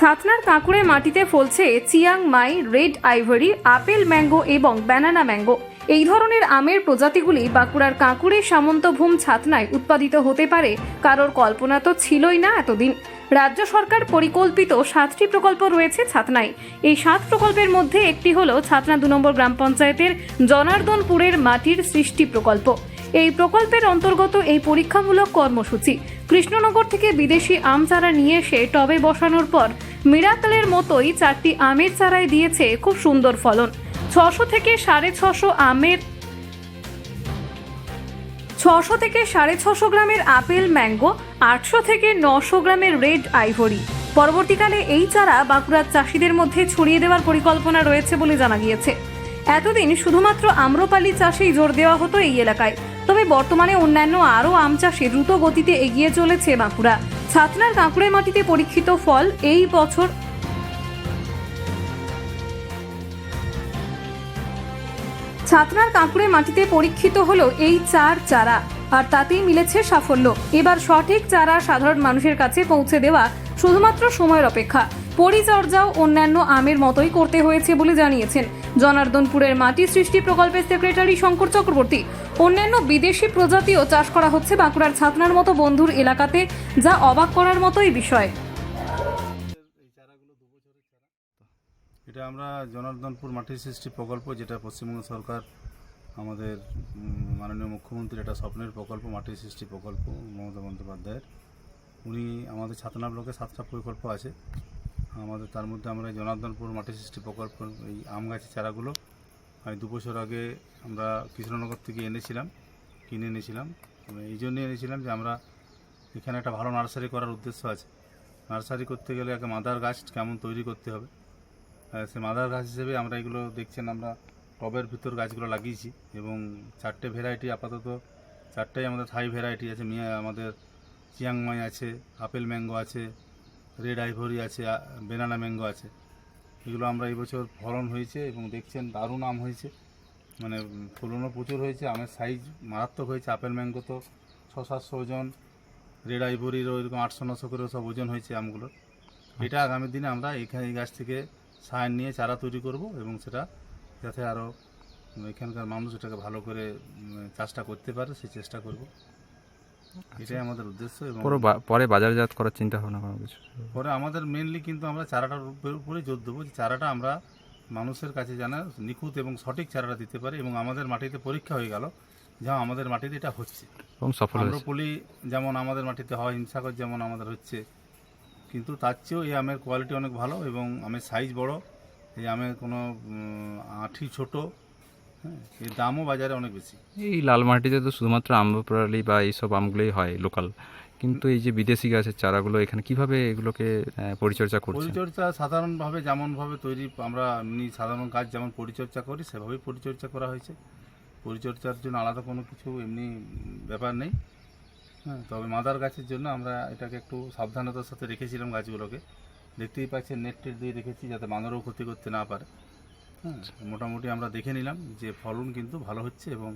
ছাতনার কাঁকুড়ে মাটিতে ফলছে Chiang Mai, red ivory, apple mango এবং ব্যানানা ম্যাঙ্গো। এই ধরনের আমের প্রজাতিগুলি বাঁকুড়ার কাঁকুড়ে সামন্তভূম ছাতনায় উৎপাদিত হতে পারে। কারোর কল্পনা তো ছিলই না এতদিন। রাজ্য সরকার পরিকল্পিত সাতটি প্রকল্প রয়েছে ছাতনায়। এই সাত প্রকল্পের মধ্যে একটি হল ছাতনা দু নম্বর গ্রাম পঞ্চায়েতের জনার্দনপুরের মাটির সৃষ্টি প্রকল্প। এই প্রকল্পের অন্তর্গত এই পরীক্ষামূলক কর্মসূচি কৃষ্ণনগর থেকে বিদেশি আম চারা নিয়ে এসে টবে বসানোর পর মিরাকলের মতোই চারটি আমের চারায় দিয়েছে খুব সুন্দর ফলন। ছশো থেকে সাড়ে ছশো আমের ছশো থেকে সাড়ে ছশো গ্রামের আপেল, ম্যাঙ্গো, আটশো থেকে নশো গ্রামের রেড আইভরি। পরবর্তীকালে এই চারা বাঁকুড়ার চাষিদের মধ্যে ছড়িয়ে দেওয়ার পরিকল্পনা রয়েছে বলে জানা গিয়েছে। এতদিন শুধুমাত্র আম্রপালি চাষেই জোর দেওয়া হতো এই এলাকায়। তবে বর্তমানে অন্যান্য আরও আম চাষে দ্রুত গতিতে এগিয়ে চলেছে বাঁকুড়া। ছাতনার কাঁকুড়ে মাটিতে পরীক্ষিত ফল এই বছর ছাতনার কাঁকুড়ে মাটিতে পরীক্ষিত হলো এই চার চারা, আর তাতেই মিলেছে সাফল্য। এবার সঠিক চারা সাধারণ মানুষের কাছে পৌঁছে দেওয়া শুধুমাত্র সময়ের অপেক্ষা। পরিচর্যাও অন্যান্য আমের মতোই করতে হয়েছে বলে জানিয়েছেন জনার্দনপুরের মাটি সৃষ্টি প্রকল্পের সেক্রেটারি শঙ্কর চক্রবর্তী। অন্যান্য বিদেশি প্রজাতিও চাষ করা হচ্ছে বাঁকুড়ার ছাতনার মতো বন্ধুর এলাকাতে, যা অবাক করার মতোই বিষয়। এটা আমরা জনার্দনপুর মাটি সৃষ্টি প্রকল্প, যেটা পশ্চিমবঙ্গ সরকার, আমাদের মাননীয় মুখ্যমন্ত্রীর একটা স্বপ্নের প্রকল্প, মাটি সৃষ্টি প্রকল্প, মমতা বন্দ্যোপাধ্যায়ের। উনি আমাদের ছাতনা ব্লকে সাতটা প্রকল্প আছে। আমাদের তার মধ্যে আমরা জনার্দনপুর মাটি সৃষ্টি প্রকল্প, এই আম গাছের চারাগুলো আমি দু বছর আগে আমরা কৃষ্ণনগর থেকে এনেছিলাম, কিনে এনেছিলাম। এই জন্যই এনেছিলাম যে আমরা এখানে একটা ভালো নার্সারি করার উদ্দেশ্য আছে। নার্সারি করতে গেলে একটা মাদার গাছ কেমন তৈরি করতে হবে? সে মাদার গাছ হিসেবে আমরা এগুলো দেখছেন আমরা টবের ভিতর গাছগুলো লাগিয়েছি এবং চারটে ভ্যারাইটি আপাতত, চারটাই আমাদের থাই ভ্যারাইটি আছে। মিয়া, আমাদের চিয়াংমাই আছে, আপেল ম্যাঙ্গো আছে রেড আইভরি আছে বেনানা ম্যাঙ্গো আছে। এগুলো আমরা এই বছর ফলন হয়েছে এবং দেখছেন দারুণ আম হয়েছে। মানে ফলনও প্রচুর হয়েছে, আমের সাইজ মারাত্মক হয়েছে, আপেল ম্যাঙ্গো তো ছ সাতশো ওজন রেড আইভরিরও এরকম আটশো নশো করে সব ওজন হয়েছে আমগুলোর এটা আগামী দিনে আমরা এখানে এই গাছ থেকে সার নিয়ে চারা তৈরি করব এবং সেটা যাতে আরও এখানকার মানুষ এটাকে ভালো করে চাষটা করতে পারে সেই চেষ্টা করব। এটাই আমাদের উদ্দেশ্য এবং পরে পরে বাজারজাত করার চিন্তা ভাবনা করা কিছু? পরে আমাদের মেনলি কিন্তু আমরা চারাটার উপরে- জোর দেবো যে চারাটা আমরা মানুষের কাছে যেন নিখুঁত এবং সঠিক চারাটা দিতে পারি এবং আমাদের মাটিতে পরীক্ষা হয়ে গেল যে হ্যাঁ, আমাদের মাটিতে এটা হচ্ছে। এবং সফল আম্রপলি যেমন আমাদের মাটিতে হয় হিমসাগর যেমন আমাদের হচ্ছে কিন্তু তার চেয়েও এই আমের কোয়ালিটি অনেক ভালো এবং আমের সাইজ বড় এই আমের কোনো আঁঠি ছোট হ্যাঁ এর দামও বাজারে অনেক বেশি। এই লাল মাটিতে তো শুধুমাত্র আম্রপ্রালি বা এইসব আমগুলোই হয় লোকাল কিন্তু এই যে বিদেশি গাছের চারাগুলো এখানে কীভাবে এগুলোকে পরিচর্যা করছে পরিচর্যা সাধারণভাবে যেমনভাবে তৈরি আমরা এমনি সাধারণ গাছ যেমন পরিচর্যা করি সেভাবেই পরিচর্যা করা হয়েছে। পরিচর্যার জন্য আলাদা কোনো কিছু এমনি ব্যাপার নেই। হ্যাঁ তবে মাদার গাছের জন্য আমরা এটাকে একটু সাবধানতার সাথে রেখেছিলাম গাছগুলোকে। দেখতেই পাচ্ছেন নেট টেট দিয়ে রেখেছি যাতে বাঁদরও ক্ষতি করতে না পারে। মোটামুটি আমরা দেখে নিলাম যে ফলন কিন্তু ভালো হচ্ছে এবং